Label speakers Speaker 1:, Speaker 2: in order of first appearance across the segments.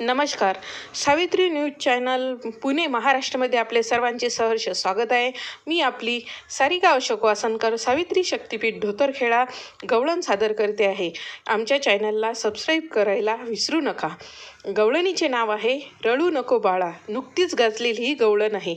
Speaker 1: नमस्कार. Savitri news channel Pune महाराष्ट्रामध्ये आपले सर्वांचे सहर्ष स्वागत आहे. मी आपली सारिका अशोक वासनकर सावित्री शक्तीपीठ धोतरखेडा गवळण सादर करते आहे. आमच्या चॅनलला सबस्क्राईब करायला विसरू नका. गवळणीचे नाव आहे रळू नको बाळा नुकतीच गाजलेली ही गवळण आहे.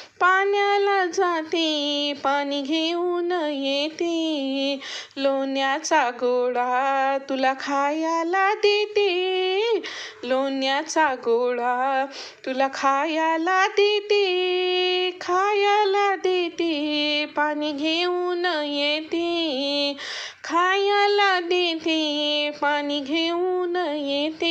Speaker 1: पाण्याला जाते पाणी घेऊन येते. लोण्याचा गोळा तुला खायला देते. लोण्याचा गोळा तुला खायला देते खायला देते. पाणी घेऊन येते खायला देते पाणी घेऊन येते.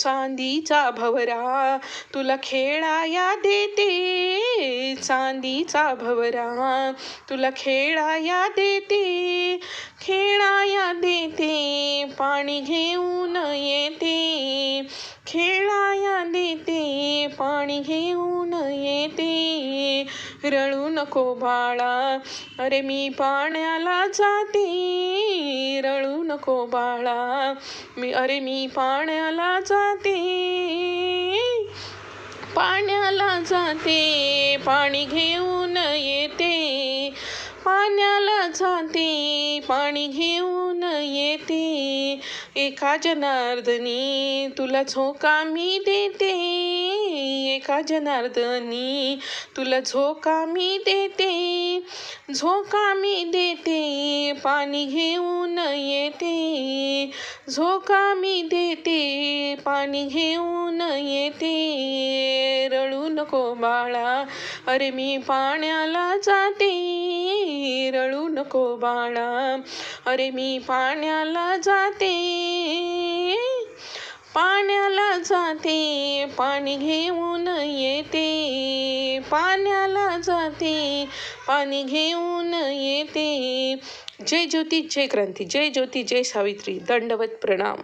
Speaker 1: चांदीचा भवरा तुला खेळाया देते. चांदीचा भवरा तुला खेळाया देते. खेळाया देते पाणी घेऊन येते. खेळाया देते पाणी घेऊन रडू नको बाळा. अरे मी पाण्याला जाते रडू नको बाळा. मी अरे मी पाण्याला जाते पाण्याला जाते. पाणी घेऊन येते पाण्याला जाते. पाणी घेऊन येते. एका जनार्दनी तुला झोका मी देते. एका जनार्दनी? तुला झोका मी देते झोका मी देते पाणी घेऊन येते. झोका मी देते पाणी घेऊन येते. रडू नको बाळा अरे मी पाण्याला जाते. रडू नको बाळा अरे मी पाण्याला जाते. पाण्याला जाते पाणी घेऊन येते. पाण्याला जाते पाणी घेऊन येते. जय ज्योती जय क्रांती. जय ज्योती जय सावित्री. दंडवत प्रणाम.